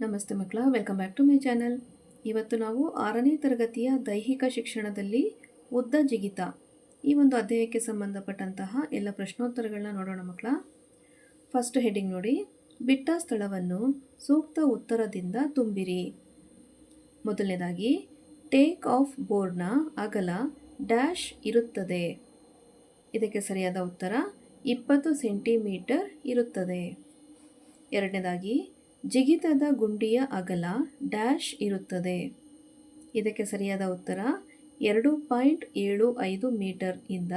ನಮಸ್ತೆ ಮಕ್ಕಳ welcome back to my channel ಇವತ್ತು ನಾವು ಆರನೇ ತರಗತಿಯ ದೈಹಿಕ ಶಿಕ್ಷಣದಲ್ಲಿ ಉದ್ದ ಜಿಗಿತ ಈ ಒಂದು ಅಧ್ಯಾಯಕ್ಕೆ ಸಂಬಂಧಪಟ್ಟಂತಹ ಎಲ್ಲ ಪ್ರಶ್ನೋತ್ತರಗಳನ್ನ ನೋಡೋಣ ಮಕ್ಕಳ. ಫಸ್ಟ್ ಹೆಡಿಂಗ್ ನೋಡಿ, ಬಿಟ್ಟ ಸ್ಥಳವನ್ನು ಸೂಕ್ತ ಉತ್ತರದಿಂದ ತುಂಬಿರಿ. ಮೊದಲನೇದಾಗಿ ಟೇಕ್ ಆಫ್ ಬೋರ್ಡ್ನ ಅಗಲ ಡ್ಯಾಶ್ ಇರುತ್ತದೆ. ಇದಕ್ಕೆ ಸರಿಯಾದ ಉತ್ತರ, ಇಪ್ಪತ್ತು ಸೆಂಟಿಮೀಟರ್ ಇರುತ್ತದೆ. ಎರಡನೇದಾಗಿ ಜಿಗಿತದ ಗುಂಡಿಯ ಅಗಲ ಡ್ಯಾಶ್ ಇರುತ್ತದೆ. ಇದಕ್ಕೆ ಸರಿಯಾದ ಉತ್ತರ, ಎರಡು ಪಾಯಿಂಟ್ ಏಳು ಐದು ಮೀಟರ್ ಇಂದ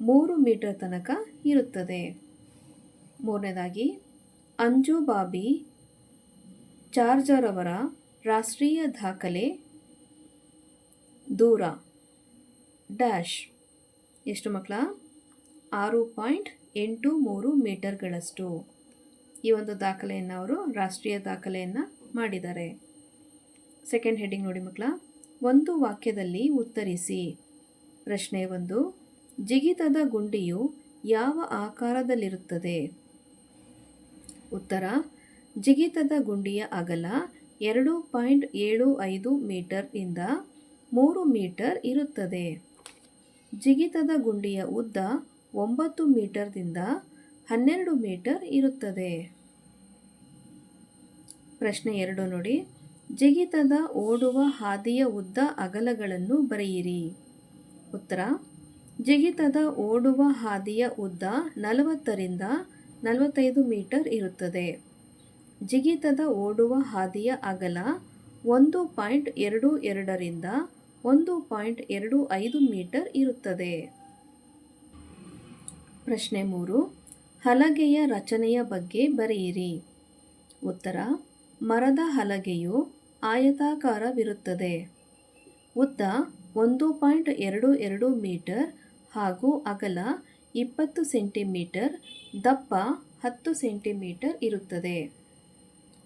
ಮೂರು ಮೀಟರ್ ತನಕ ಇರುತ್ತದೆ. ಮೂರನೇದಾಗಿ, ಅಂಜು ಬಾಬಿ ಚಾರ್ಜರ್ ಅವರ ರಾಷ್ಟ್ರೀಯ ದಾಖಲೆ, ದೂರ, ಡ್ಯಾಶ್. ಎಷ್ಟು ಮಕ್ಕಳ? ಆರು ಪಾಯಿಂಟ್ ಎಂಟು ಮೂರು ಮೀಟರ್ಗಳಷ್ಟು. ಈ ಒಂದು ದಾಖಲೆಯನ್ನು ಅವರು ರಾಷ್ಟ್ರೀಯ ದಾಖಲೆಯನ್ನು ಮಾಡಿದ್ದಾರೆ. ಸೆಕೆಂಡ್ ಹೆಡ್ಡಿಂಗ್ ನೋಡಿ ಮಕ್ಕಳ, ಒಂದು ವಾಕ್ಯದಲ್ಲಿ ಉತ್ತರಿಸಿ. ಪ್ರಶ್ನೆ ಒಂದು, ಜಿಗಿತದ ಗುಂಡಿಯು ಯಾವ ಆಕಾರದಲ್ಲಿರುತ್ತದೆ? ಉತ್ತರ, ಜಿಗಿತದ ಗುಂಡಿಯ ಅಗಲ ಎರಡು ಪಾಯಿಂಟ್ ಏಳು ಐದು ಮೀಟರ್ ಇಂದ ಮೂರು ಮೀಟರ್ ಇರುತ್ತದೆ. ಜಿಗಿತದ ಗುಂಡಿಯ ಉದ್ದ ಒಂಬತ್ತು ಮೀಟರ್ದಿಂದ ಹನ್ನೆರಡು ಮೀಟರ್ ಇರುತ್ತದೆ. ಪ್ರಶ್ನೆ ಎರಡು ನೋಡಿ. ಜಿಗಿತದ ಓಡುವ ಹಾದಿಯ ಉದ್ದ ಅಗಲಗಳನ್ನು ಬರೆಯಿರಿ. ಉತ್ತರ, ಜಿಗಿತದ ಓಡುವ ಹಾದಿಯ ಉದ್ದ ನಲವತ್ತರಿಂದ ನಲವತ್ತೈದು ಮೀಟರ್ ಇರುತ್ತದೆ. ಜಿಗಿತದ ಓಡುವ ಹಾದಿಯ ಅಗಲ ಒಂದು ಪಾಯಿಂಟ್ ಎರಡು ಎರಡರಿಂದ ಒಂದು ಪಾಯಿಂಟ್ ಎರಡು ಐದು ಮೀಟರ್ ಇರುತ್ತದೆ. ಪ್ರಶ್ನೆ ಮೂರು ಹಲಗೆಯ ರಚನೆಯ ಬಗ್ಗೆ ಬರೆಯಿರಿ. ಉತ್ತರ, ಮರದ ಹಲಗೆಯು ಆಯತಾಕಾರವಿರುತ್ತದೆ ಉದ್ದ, ಒಂದು ಪಾಯಿಂಟ್ ಎರಡು ಎರಡು ಮೀಟರ್ ಹಾಗೂ ಅಗಲ ಇಪ್ಪತ್ತು ಸೆಂಟಿಮೀಟರ್, ದಪ್ಪ ಹತ್ತು ಸೆಂಟಿಮೀಟರ್ ಇರುತ್ತದೆ.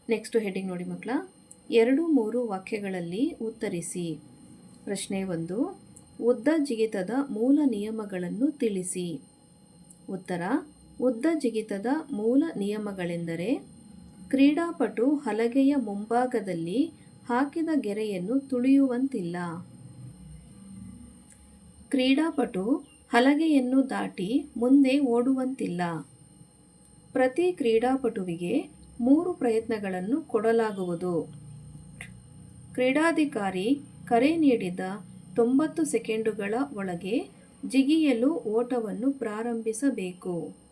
ನೆಕ್ಸ್ಟ್ ಹೆಡ್ಡಿಂಗ್ ನೋಡಿ ಮಕ್ಕಳ, ಎರಡು ಮೂರು ವಾಕ್ಯಗಳಲ್ಲಿ ಉತ್ತರಿಸಿ. ಪ್ರಶ್ನೆ ಒಂದು, ಉದ್ದ ಜಿಗಿತದ ಮೂಲ ನಿಯಮಗಳನ್ನು ತಿಳಿಸಿ. ಉತ್ತರ ಉದ್ದ ಜಿಗಿತದ ಮೂಲ ನಿಯಮಗಳೆಂದರೆ ಕ್ರೀಡಾಪಟು ಹಲಗೆಯ ಮುಂಭಾಗದಲ್ಲಿ ಹಾಕಿದ ಗೆರೆಯನ್ನು ತುಳಿಯುವಂತಿಲ್ಲ. ಕ್ರೀಡಾಪಟು ಹಲಗೆಯನ್ನು ದಾಟಿ ಮುಂದೆ ಓಡುವಂತಿಲ್ಲ. ಪ್ರತಿ ಕ್ರೀಡಾಪಟುವಿಗೆ ಮೂರು ಪ್ರಯತ್ನಗಳನ್ನು ಕೊಡಲಾಗುವುದು. ಕ್ರೀಡಾಧಿಕಾರಿ ಕರೆ ನೀಡಿದ ತೊಂಬತ್ತು ಸೆಕೆಂಡುಗಳ ಒಳಗೆ ಜಿಗಿಯಲು ಓಟವನ್ನು ಪ್ರಾರಂಭಿಸಬೇಕು.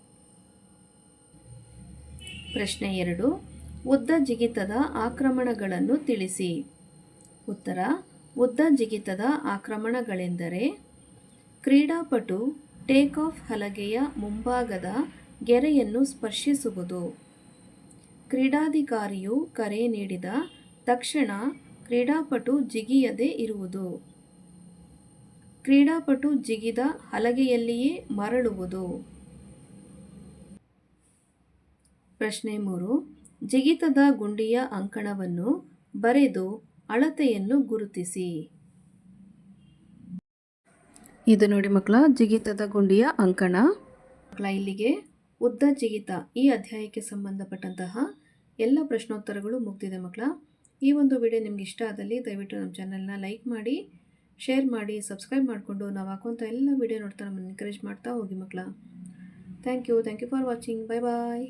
ಪ್ರಶ್ನೆ ಎರಡು, ಉದ್ದ ಜಿಗಿತದ ಆಕ್ರಮಣಗಳನ್ನು ತಿಳಿಸಿ. ಉತ್ತರ, ಉದ್ದ ಜಿಗಿತದ ಆಕ್ರಮಣಗಳೆಂದರೆ, ಕ್ರೀಡಾಪಟು ಟೇಕ್ ಆಫ್ ಹಲಗೆಯ ಮುಂಭಾಗದ ಗೆರೆಯನ್ನು ಸ್ಪರ್ಶಿಸುವುದು. ಕ್ರೀಡಾಧಿಕಾರಿಯು ಕರೆ ನೀಡಿದ ತಕ್ಷಣ ಕ್ರೀಡಾಪಟು ಜಿಗಿಯದೆ ಇರುವುದು. ಕ್ರೀಡಾಪಟು ಜಿಗಿದ ಹಲಗೆಯಲ್ಲಿಯೇ ಮರಳುವುದು. ಪ್ರಶ್ನೆ ಮೂರು. ಜಿಗಿತದ ಗುಂಡಿಯ ಅಂಕಣವನ್ನು ಬರೆದು ಅಳತೆಯನ್ನು ಗುರುತಿಸಿ. ಇದು ನೋಡಿ ಮಕ್ಕಳ ಜಿಗಿತದ ಗುಂಡಿಯ ಅಂಕಣ. ಮಕ್ಕಳ ಇಲ್ಲಿಗೆ ಉದ್ದ ಜಿಗಿತ ಈ ಅಧ್ಯಾಯಕ್ಕೆ ಸಂಬಂಧಪಟ್ಟಂತಹ ಎಲ್ಲ ಪ್ರಶ್ನೋತ್ತರಗಳು ಮುಗ್ದಿದೆ ಮಕ್ಕಳ. ಈ ಒಂದು ವಿಡಿಯೋ ನಿಮ್ಗೆ ಇಷ್ಟ ಆದಲ್ಲಿ ದಯವಿಟ್ಟು ನಮ್ಮ ಚಾನಲ್ನ ಲೈಕ್ ಮಾಡಿ ಶೇರ್ ಮಾಡಿ ಸಬ್ಸ್ಕ್ರೈಬ್ ಮಾಡಿಕೊಂಡು ನಾವು ಹಾಕುವಂಥ ಎಲ್ಲ ವಿಡಿಯೋ ನೋಡ್ತಾ ನಮ್ಮನ್ನು ಎನ್ಕರೇಜ್ ಮಾಡ್ತಾ ಹೋಗಿ ಮಕ್ಕಳ. Thank you thank you for watching bye bye